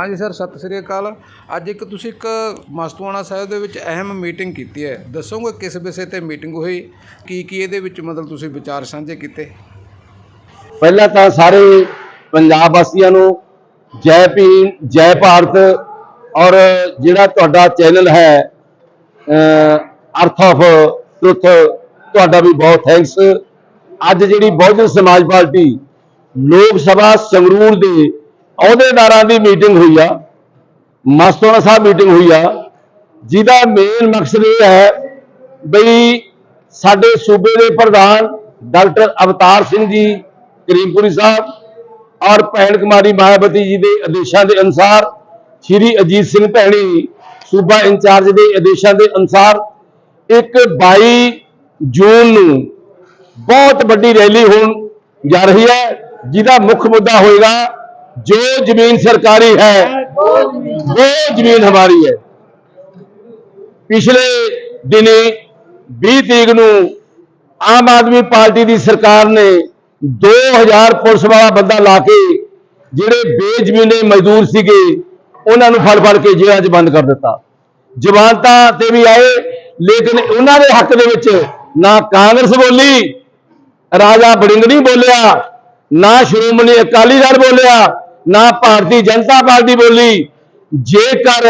ਹਾਂਜੀ ਸਰ, ਸਤਿ ਸ੍ਰੀ ਅਕਾਲ। ਅੱਜ ਇੱਕ ਤੁਸੀਂ ਇੱਕ ਮਸਤੂਆਣਾ ਸਾਹਿਬ ਦੇ ਵਿੱਚ ਅਹਿਮ ਮੀਟਿੰਗ ਕੀਤੀ ਹੈ। ਦੱਸੋਗੇ ਕਿਸ ਵਿਸ਼ੇ ਤੇ ਮੀਟਿੰਗ ਹੋਈ, ਕੀ ਕੀ ਇਹਦੇ ਵਿੱਚ ਮਤਲਬ ਤੁਸੀਂ ਵਿਚਾਰ ਸਾਂਝੇ ਕੀਤੇ? ਪਹਿਲਾਂ ਤਾਂ ਸਾਰੇ ਪੰਜਾਬ ਵਾਸੀਆਂ ਨੂੰ ਜੈ ਭੀਮ, ਜੈ ਭਾਰਤ ਔਰ ਜਿਹੜਾ ਤੁਹਾਡਾ ਚੈਨਲ ਹੈ ਅਰਥ ਆਫ ਟਰੁੱਥ ਤੁਹਾਡਾ ਵੀ ਬਹੁਤ ਥੈਂਕਸ ਅੱਜ ਜਿਹੜੀ ਬਹੁਜਨ ਸਮਾਜ ਪਾਰਟੀ ਲੋਕ ਸਭਾ ਸੰਗਰੂਰ ਦੇ ਅਹੁਦੇਦਾਰਾਂ ਦੀ ਮੀਟਿੰਗ ਹੋਈ ਆ ਮਸਤੋਨਾ ਸਾਹਿਬ ਮੀਟਿੰਗ ਹੋਈ ਆ, ਜਿਹਦਾ ਮੇਨ ਮਕਸਦ ਇਹ ਹੈ ਬਈ ਸਾਡੇ ਸੂਬੇ ਦੇ ਪ੍ਰਧਾਨ ਡਾਕਟਰ ਅਵਤਾਰ ਸਿੰਘ ਜੀ, ਕਰੀਮਪੁਰੀ ਸਾਹਿਬ ਔਰ ਭੈਣ ਕੁਮਾਰੀ ਮਾਇਆਵਤੀ ਜੀ ਦੇ ਆਦੇਸ਼ਾਂ ਦੇ ਅਨੁਸਾਰ ਸ਼੍ਰੀ ਅਜੀਤ ਸਿੰਘ ਭੈਣੀ, ਸੂਬਾ ਇੰਚਾਰਜ ਦੇ ਆਦੇਸ਼ਾਂ ਦੇ ਅਨੁਸਾਰ ਇੱਕ 22 ਜੂਨ ਨੂੰ ਬਹੁਤ ਵੱਡੀ ਰੈਲੀ ਹੋਣ ਜਾ ਰਹੀ ਹੈ, ਜਿਹਦਾ ਮੁੱਖ ਮੁੱਦਾ ਹੋਏਗਾ ਜੋ ਜ਼ਮੀਨ ਸਰਕਾਰੀ ਹੈ ਉਹ ਜ਼ਮੀਨ ਹਮਾਰੀ ਹੈ। ਪਿਛਲੇ ਦਿਨੀ 20 ਤਰੀਕ ਨੂੰ ਆਮ ਆਦਮੀ ਪਾਰਟੀ ਦੀ ਸਰਕਾਰ ਨੇ 2000 ਪੁਲਿਸ ਵਾਲਾ ਬੰਦਾ ਲਾ ਕੇ ਜਿਹੜੇ ਬੇਜ਼ਮੀਨੇ ਮਜ਼ਦੂਰ ਸੀਗੇ ਉਹਨਾਂ ਨੂੰ ਫੜ ਫੜ ਕੇ ਜੇਲ੍ਹਾਂ 'ਚ ਬੰਦ ਕਰ ਦਿੱਤਾ। ਜ਼ਮਾਨਤਾਂ ਤੇ ਵੀ ਆਏ ਲੇਕਿਨ ਉਹਨਾਂ ਦੇ ਹੱਕ ਦੇ ਵਿੱਚ ਨਾ ਕਾਂਗਰਸ ਬੋਲੀ ਰਾਜਾ ਬੜਿੰਗ ਨਹੀਂ ਬੋਲਿਆ ਨਾ ਸ਼੍ਰੋਮਣੀ ਅਕਾਲੀ ਦਲ ਬੋਲਿਆ ਨਾ ਭਾਰਤੀ ਜਨਤਾ ਪਾਰਟੀ ਬੋਲੀ, ਜੇਕਰ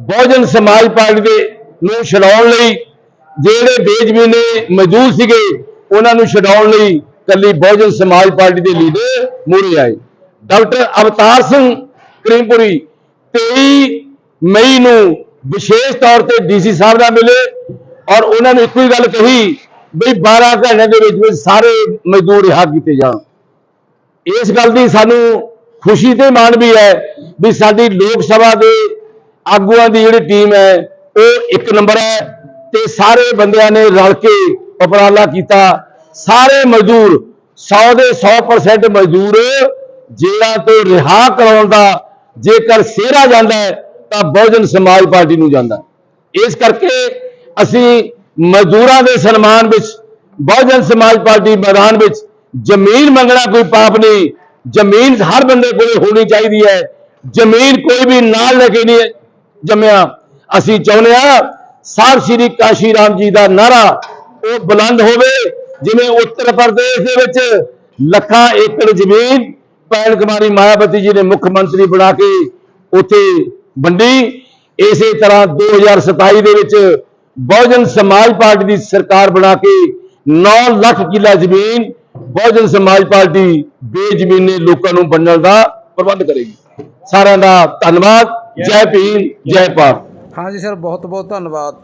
ਬਹੁਜਨ ਸਮਾਜ ਪਾਰਟੀ ਦੇ ਨੂੰ ਛਡਾਉਣ ਲਈ ਜਿਹੜੇ ਬੇਜ਼ਮੀਨੇ ਮਜ਼ਦੂਰ ਸੀਗੇ, ਉਹਨਾਂ ਨੂੰ ਛਡਾਉਣ ਲਈ ਕੱਲੀ ਬਹੁਜਨ ਸਮਾਜ ਪਾਰਟੀ ਦੇ ਲੀਡਰ ਮੂਹਰੇ ਆਏ। ਡਾਕਟਰ ਅਵਤਾਰ ਸਿੰਘ ਕਰੀਮਪੁਰੀ 23 ਮਈ ਨੂੰ ਵਿਸ਼ੇਸ਼ ਤੌਰ ਤੇ ਡੀਸੀ ਸਾਹਿਬ ਨਾਲ ਮਿਲੇ ਔਰ ਉਹਨਾਂ ਨੇ ਇੱਕੋ ਹੀ ਗੱਲ ਕਹੀ ਬਈ 12 ਘੰਟੇ ਦੇ ਵਿੱਚ ਵਿੱਚ ਸਾਰੇ ਮਜ਼ਦੂਰ ਰਿਹਾ ਕੀਤੇ ਜਾਣ। ਇਸ ਗੱਲ ਦੀ ਸਾਨੂੰ ਖੁਸ਼ੀ ਤੇ ਮਾਣ ਵੀ ਹੈ ਵੀ ਸਾਡੀ ਲੋਕ ਸਭਾ ਦੇ ਆਗੂਆਂ ਦੀ ਜਿਹੜੀ ਟੀਮ ਹੈ, ਉਹ ਇੱਕ ਨੰਬਰ ਹੈ ਤੇ ਸਾਰੇ ਬੰਦਿਆਂ ਨੇ ਰਲ ਕੇ ਉਪਰਾਲਾ ਕੀਤਾ। ਸਾਰੇ ਮਜ਼ਦੂਰ 100 ਦੇ 100% ਮਜ਼ਦੂਰ ਜੇਲ੍ਹਾਂ ਤੋਂ ਰਿਹਾ ਕਰਾਉਣ ਦਾ, ਜੇਕਰ ਸਿਹਰਾ ਜਾਂਦਾ ਤਾਂ ਬਹੁਜਨ ਸਮਾਜ ਪਾਰਟੀ ਨੂੰ ਜਾਂਦਾ ਇਸ ਕਰਕੇ ਅਸੀਂ ਮਜ਼ਦੂਰਾਂ ਦੇ ਸਨਮਾਨ ਵਿੱਚ, ਬਹੁਜਨ ਸਮਾਜ ਪਾਰਟੀ ਮੈਦਾਨ ਵਿੱਚ ਜ਼ਮੀਨ ਮੰਗਣਾ ਕੋਈ ਪਾਪ ਨਹੀਂ ਜ਼ਮੀਨ ਹਰ ਬੰਦੇ ਕੋਲ ਹੋਣੀ ਚਾਹੀਦੀ ਹੈ। ਜ਼ਮੀਨ ਕੋਈ ਵੀ ਨਾਲ ਲੈ ਕੇ ਨਹੀਂ ਜੰਮਿਆ। ਅਸੀਂ ਚਾਹੁੰਦੇ ਹਾਂ ਸਾਹਿਬ ਸ੍ਰੀ ਕਾਸ਼ੀ ਰਾਮ ਜੀ ਦਾ ਨਾਰਾ ਉਹ ਬੁਲੰਦ ਹੋਵੇ, ਜਿਵੇਂ ਉੱਤਰ ਪ੍ਰਦੇਸ਼ ਦੇ ਵਿੱਚ ਲੱਖਾਂ ਏਕੜ ਜ਼ਮੀਨ ਭੈਣ ਕੁਮਾਰੀ ਮਾਇਆਵਤੀ ਜੀ ਨੇ ਮੁੱਖ ਮੰਤਰੀ ਬਣਾ ਕੇ ਉੱਥੇ ਵੰਡੀ। ਇਸੇ ਤਰ੍ਹਾਂ 2027 ਦੇ ਵਿੱਚ ਬਹੁਜਨ ਸਮਾਜ ਪਾਰਟੀ ਦੀ ਸਰਕਾਰ ਬਣਾ ਕੇ 9 ਲੱਖ ਕਿੱਲਾ ਜ਼ਮੀਨ ਬਹੁਜਨ ਸਮਾਜ ਪਾਰਟੀ ਬੇਜ਼ਮੀਨੇ ਲੋਕਾਂ ਨੂੰ ਵੰਡਣ ਦਾ ਪ੍ਰਬੰਧ ਕਰੇਗੀ। ਸਾਰਿਆਂ ਦਾ ਧੰਨਵਾਦ। ਜੈ ਭੀਮ, ਜੈ ਭਾਰਤ। ਹਾਂਜੀ ਸਰ ਬਹੁਤ ਬਹੁਤ ਧੰਨਵਾਦ।